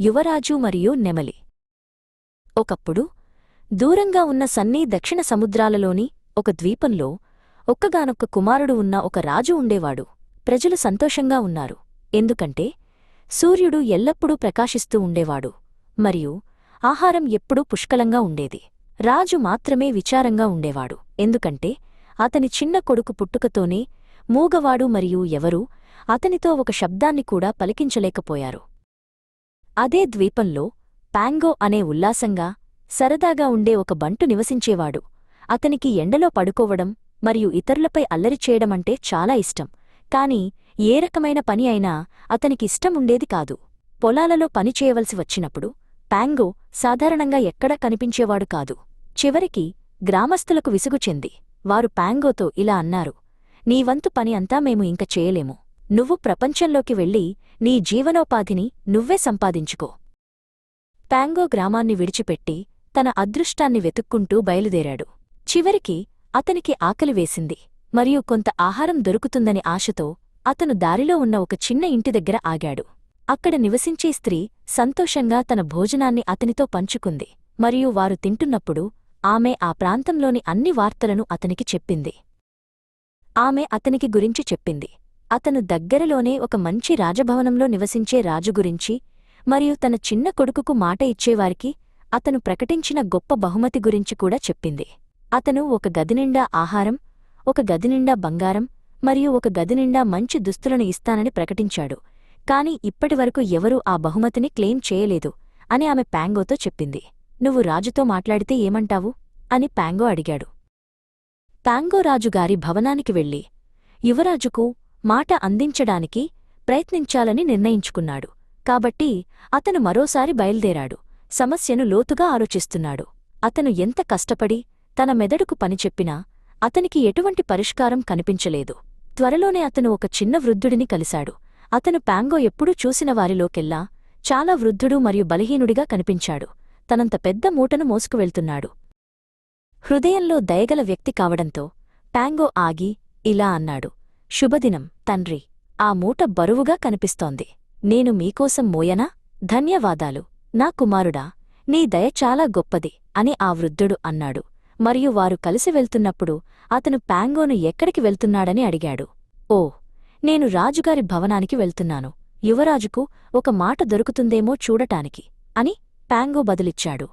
యువరాజు మరియు నెమలి. ఒకప్పుడు దూరంగా ఉన్న సన్నీ దక్షిణ సముద్రాలలోని ఒక ద్వీపంలో ఒక్కగానొక్క కుమారుడు ఉన్న ఒక రాజు ఉండేవాడు. ప్రజలు సంతోషంగా ఉన్నారు. ఎందుకంటే సూర్యుడు ఎల్లప్పుడూ ప్రకాశిస్తూ ఉండేవాడు. మరియు ఆహారం ఎప్పుడూ పుష్కలంగా ఉండేది. రాజు మాత్రమే విచారంగా ఉండేవాడు. ఎందుకంటే అతని చిన్న కొడుకు పుట్టుకతోనే మూగవాడు మరియు ఎవరూ అతనితో ఒక శబ్దాన్ని కూడా పలికించలేకపోయారు. అదే ద్వీపంలో పాంగో అనే ఉల్లాసంగా సరదాగా ఉండే ఒక బంటు నివసించేవాడు. అతనికి ఎండలో పడుకోవడం మరియు ఇతరులపై అల్లరి చేయడమంటే చాలా ఇష్టం. కాని ఏ రకమైన పని అయినా అతనికిష్టం ఉండేది కాదు. పొలాలలో పని చేయవలసి వచ్చినప్పుడు పాంగో సాధారణంగా ఎక్కడా కనిపించేవాడు కాదు. చివరికి గ్రామస్థులకు విసుగు చెంది వారు పాంగోతో ఇలా అన్నారు నీ వంతు పని అంతా మేము ఇంక చేయలేము. నువ్వు ప్రపంచంలోకి వెళ్ళి నీ జీవనోపాధిని నువ్వే సంపాదించుకో. పాంగో గ్రామాన్ని విడిచిపెట్టి తన అదృష్టాన్ని వెతుక్కుంటూ బయలుదేరాడు. చివరికి అతనికి ఆకలి వేసింది. మరియు కొంత ఆహారం దొరుకుతుందని ఆశతో అతను దారిలో ఉన్న ఒక చిన్న ఇంటి దగ్గర ఆగాడు. అక్కడ నివసించే స్త్రీ సంతోషంగా తన భోజనాన్ని అతనితో పంచుకుంది. మరియు వారు తింటున్నప్పుడు ఆమె ఆ ప్రాంతంలోని అన్ని వార్తలను అతనికి చెప్పింది. ఆమె అతనికి గురించి చెప్పింది. అతను దగ్గరలోనే ఒక మంచి రాజభవనంలో నివసించే రాజు గురించి మరియు తన చిన్న కొడుకుకు మాట ఇచ్చేవారికి అతను ప్రకటించిన గొప్ప బహుమతి గురించి కూడా చెప్పింది. అతను ఒక గదినిండా ఆహారం ఒక గదినిండా బంగారం మరియు ఒక గదినిండా మంచి దుస్తులను ఇస్తానని ప్రకటించాడు. కాని ఇప్పటివరకు ఎవరూ ఆ బహుమతిని క్లెయిమ్ చేయలేదు అని ఆమె ప్యాంగోతో చెప్పింది. నువ్వు రాజుతో మాట్లాడితే ఏమంటావు? అని ప్యాంగో అడిగాడు. ప్యాంగో రాజుగారి భవనానికి వెళ్ళి యువరాజుకు మాట అందించడానికి ప్రయత్నించాలని నిర్ణయించుకున్నాడు. కాబట్టి అతను మరోసారి బయల్దేరాడు. సమస్యను లోతుగా ఆలోచిస్తున్నాడు. అతను ఎంత కష్టపడి తన మెదడుకు పనిచెప్పినా అతనికి ఎటువంటి పరిష్కారం కనిపించలేదు. త్వరలోనే అతను ఒక చిన్న వృద్ధుడిని కలిశాడు. అతను పాంగో ఎప్పుడూ చూసిన వారిలోకెల్లా చాలా వృద్ధుడు మరియు బలహీనుడిగా కనిపించాడు. తనంత పెద్ద మూటను మోసుకువెళ్తున్నాడు. హృదయంలో దయగల వ్యక్తి కావడంతో పాంగో ఆగి ఇలా అన్నాడు. శుభదినం. తండ్రి ఆ మూట బరువుగా కనిపిస్తోంది. నేను మీకోసం మోయనా? ధన్యవాదాలు. నా కుమారుడా నీ దయ చాలా గొప్పది అని ఆ వృద్ధుడు అన్నాడు. మరియు వారు కలిసి వెళ్తున్నప్పుడు అతను పాంగోను ఎక్కడికి వెళ్తున్నాడని అడిగాడు. ఓ నేను రాజుగారి భవనానికి వెళ్తున్నాను. యువరాజుకు ఒక మాట దొరుకుతుందేమో చూడటానికి అని పాంగో బదులిచ్చాడు.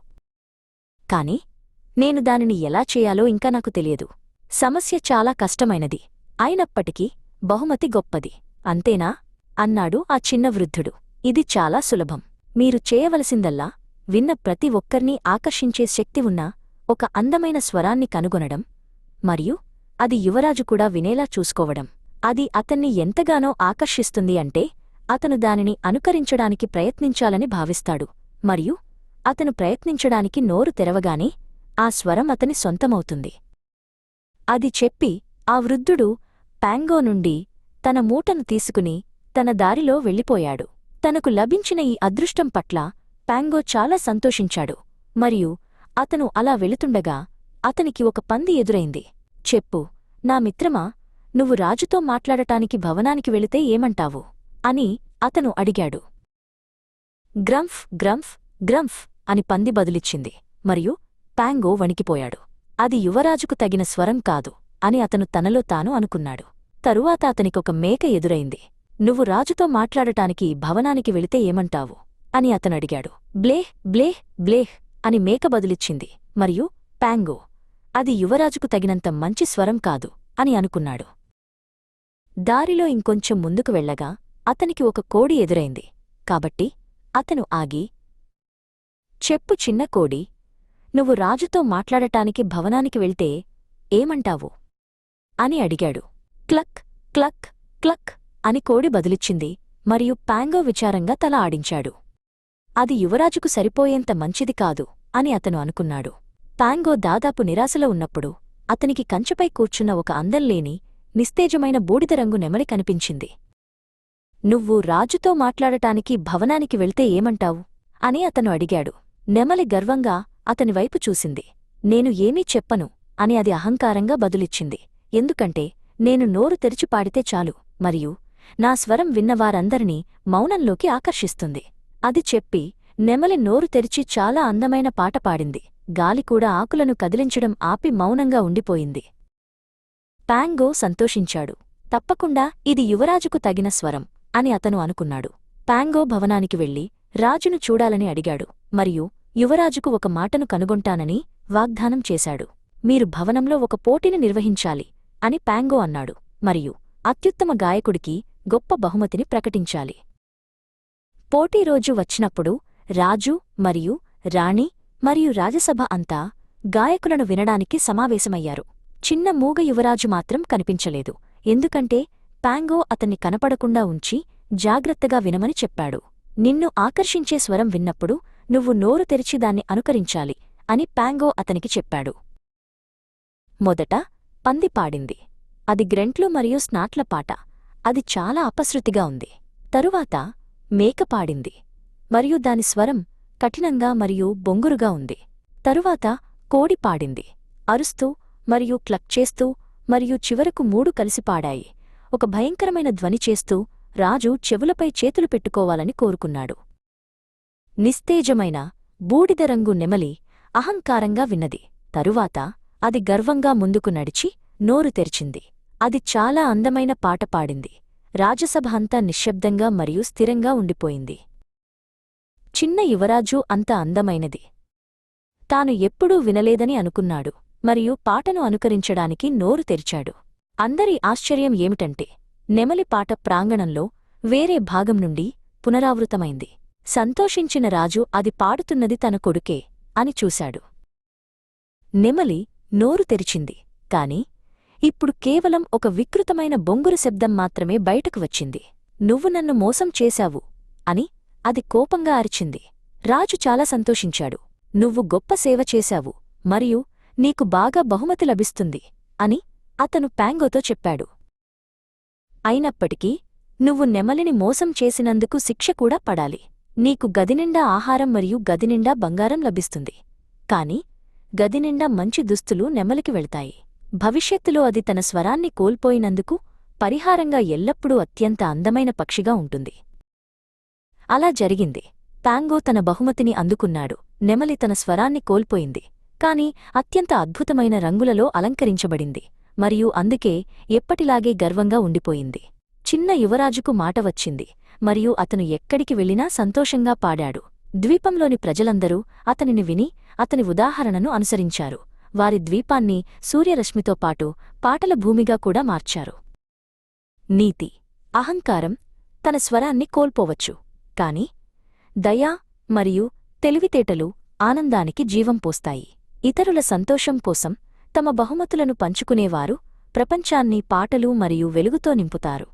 కాని నేను దానిని ఎలా చేయాలో ఇంకా నాకు తెలియదు. సమస్య చాలా కష్టమైనది. అయినప్పటికీ బహుమతి గొప్పది. అంతేనా? అన్నాడు ఆ చిన్న వృద్ధుడు. ఇది చాలా సులభం. మీరు చేయవలసిందల్లా విన్న ప్రతి ఒక్కర్నీ ఆకర్షించే శక్తి ఉన్న ఒక అందమైన స్వరాన్ని కనుగొనడం మరియు అది యువరాజు కూడా వినేలా చూసుకోవడం. అది అతన్ని ఎంతగానో ఆకర్షిస్తుంది అంటే అతను దానిని అనుకరించడానికి ప్రయత్నించాలని భావిస్తాడు. మరియు అతను ప్రయత్నించడానికి నోరు తెరవగానే ఆ స్వరం అతని సొంతమవుతుంది. అది చెప్పి ఆ వృద్ధుడు పాంగో నుండి తన మూటను తీసుకుని తన దారిలో వెళ్ళిపోయాడు. తనకు లభించిన ఈ అదృష్టం పట్ల పాంగో చాలా సంతోషించాడు. మరియు అతను అలా వెళుతుండగా అతనికి ఒక పంది ఎదురైంది. చెప్పు నా మిత్రమా నువ్వు రాజుతో మాట్లాడటానికి భవనానికి వెళితే ఏమంటావు? అని అతను అడిగాడు. గ్రంఫ్ గ్రంఫ్ గ్రంఫ్ అని పంది బదులిచ్చింది. మరియు పాంగో వణికిపోయాడు. అది యువరాజుకు తగిన స్వరం కాదు అని అతను తనలో తాను అనుకున్నాడు. తరువాత అతనికొక మేక ఎదురైంది. నువ్వు రాజుతో మాట్లాడటానికి భవనానికి వెళితే ఏమంటావు? అని అతనడిగాడు. బ్లేహ్ బ్లేహ్ బ్లేహ్ అని మేక బదులిచ్చింది. మరియు పాంగో అది యువరాజుకు తగినంత మంచి స్వరం కాదు అని అనుకున్నాడు. దారిలో ఇంకొంచెం ముందుకు వెళ్ళగా అతనికి ఒక కోడి ఎదురైంది. కాబట్టి అతను ఆగి చెప్పు చిన్న కోడి నువ్వు రాజుతో మాట్లాడటానికి భవనానికి వెళ్తే ఏమంటావు? అని అడిగాడు. క్లక్ క్లక్ క్లక్ అని కోడి బదులిచ్చింది మరియు పాంగో విచారంగా తల ఆడించాడు. అది యువరాజుకు సరిపోయేంత మంచిది కాదు అని అతను అనుకున్నాడు. పాంగో దాదాపు నిరాశలో ఉన్నప్పుడు అతనికి కంచెపై కూర్చున్న ఒక అందంలేని నిస్తేజమైన బూడిద రంగు నెమలి కనిపించింది. నువ్వు రాజుతో మాట్లాడటానికి భవనానికి వెళ్తే ఏమంటావు? అని అతను అడిగాడు. నెమలి గర్వంగా అతనివైపు చూసింది. నేను ఏమీ చెప్పను అని అది అహంకారంగా బదులిచ్చింది. ఎందుకంటే నేను నోరు తెరిచి పాడితే చాలు మరియు నా స్వరం విన్నవారందరినీ మౌనంలోకి ఆకర్షిస్తుంది. అది చెప్పి నెమలి నోరు తెరిచి చాలా అందమైన పాట పాడింది. గాలి కూడా ఆకులను కదిలించడం ఆపి మౌనంగా ఉండిపోయింది. పాంగో సంతోషించాడు. తప్పకుండా ఇది యువరాజుకు తగిన స్వరం అని అతను అనుకున్నాడు. పాంగో భవనానికి వెళ్ళి రాజును చూడాలని అడిగాడు. మరియు యువరాజుకు ఒక మాటను కనుగొంటానని వాగ్దానం చేశాడు. మీరు భవనంలో ఒక పోటీని నిర్వహించాలి. అని పాంగో అన్నాడు. మరియు అత్యుత్తమ గాయకుడికి గొప్ప బహుమతిని ప్రకటించాలి. పోటీ రోజు వచ్చినప్పుడు రాజు మరియు రాణి మరియు రాజసభ అంతా గాయకులను వినడానికి సమావేశమయ్యారు. చిన్న మూగ యువరాజు మాత్రం కనిపించలేదు. ఎందుకంటే పాంగో అతన్ని కనపడకుండా ఉంచి జాగ్రత్తగా వినమని చెప్పాడు. నిన్ను ఆకర్షించే స్వరం విన్నప్పుడు నువ్వు నోరు తెరిచి దాన్ని అనుకరించాలి అని పాంగో అతనికి చెప్పాడు. మొదట పంది పాడింది. అది గ్రెంట్లు మరియు స్నాట్ల పాట. అది చాలా అపశృతిగా ఉంది. తరువాత మేక పాడింది మరియు దాని స్వరం కఠినంగా మరియు బొంగురుగా ఉంది. తరువాత కోడి పాడింది. అరుస్తూ మరియు క్లక్ చేస్తూ మరియు చివరకు మూడు కలిసి పాడాయి. ఒక భయంకరమైన ధ్వని చేస్తూ రాజు చెవులపై చేతులు పెట్టుకోవాలని కోరుకున్నాడు. నిస్తేజమైన బూడిద రంగు నెమలి అహంకారంగా విన్నది. తరువాత అది గర్వంగా ముందుకు నడిచి నోరు తెరిచింది. అది చాలా అందమైన పాట పాడింది. రాజసభ అంతా నిశ్శబ్దంగా మరియు స్థిరంగా ఉండిపోయింది. చిన్న యువరాజు అంత అందమైనది. తాను ఎప్పుడూ వినలేదని అనుకున్నాడు. మరియు పాటను అనుకరించడానికి నోరు తెరిచాడు. అందరి ఆశ్చర్యం ఏమిటంటే నెమలి పాట ప్రాంగణంలో వేరే భాగం నుండి పునరావృతమైంది. సంతోషించిన రాజు అది పాడుతున్నది తన కొడుకే అని చూశాడు. నెమలి నోరు తెరిచింది. కాని ఇప్పుడు కేవలం ఒక వికృతమైన బొంగురు శబ్దం మాత్రమే బయటకు వచ్చింది. నువ్వు నన్ను మోసం చేశావు అని అది కోపంగా అరిచింది. రాజు చాలా సంతోషించాడు. నువ్వు గొప్ప సేవ చేశావు మరియు నీకు బాగా బహుమతి లభిస్తుంది అని అతను ప్యాంగోతో చెప్పాడు. అయినప్పటికీ నువ్వు నెమలిని మోసం చేసినందుకు శిక్ష కూడా పడాలి. నీకు గదినిండా ఆహారం మరియు గదినిండా బంగారం లభిస్తుంది. కాని గదినిండా మంచి దుస్తులు నెమలికి వెళ్తాయి. భవిష్యత్తులో అది తన స్వరాన్ని కోల్పోయినందుకు పరిహారంగా ఎల్లప్పుడూ అత్యంత అందమైన పక్షిగా ఉంటుంది. అలా జరిగింది. పాంగో తన బహుమతిని అందుకున్నాడు. నెమలి తన స్వరాన్ని కోల్పోయింది. కాని అత్యంత అద్భుతమైన రంగులలో అలంకరించబడింది. మరియు అందుకే ఎప్పటిలాగే గర్వంగా ఉండిపోయింది. చిన్న యువరాజుకు మాట వచ్చింది. మరియు అతను ఎక్కడికి వెళ్ళినా సంతోషంగా పాడాడు. ద్వీపంలోని ప్రజలందరూ అతనిని విని అతని ఉదాహరణను అనుసరించారు. వారి ద్వీపాన్ని సూర్యరశ్మితో పాటు పాటల భూమిగా కూడా మార్చారు. నీతి. అహంకారం తన స్వరాన్ని కోల్పోవచ్చు. కాని దయా మరియు తెలివితేటలు ఆనందానికి జీవం పోస్తాయి. ఇతరుల సంతోషం కోసం తమ బహుమతులను పంచుకునేవారు ప్రపంచాన్ని పాటలు మరియు వెలుగుతో నింపుతారు.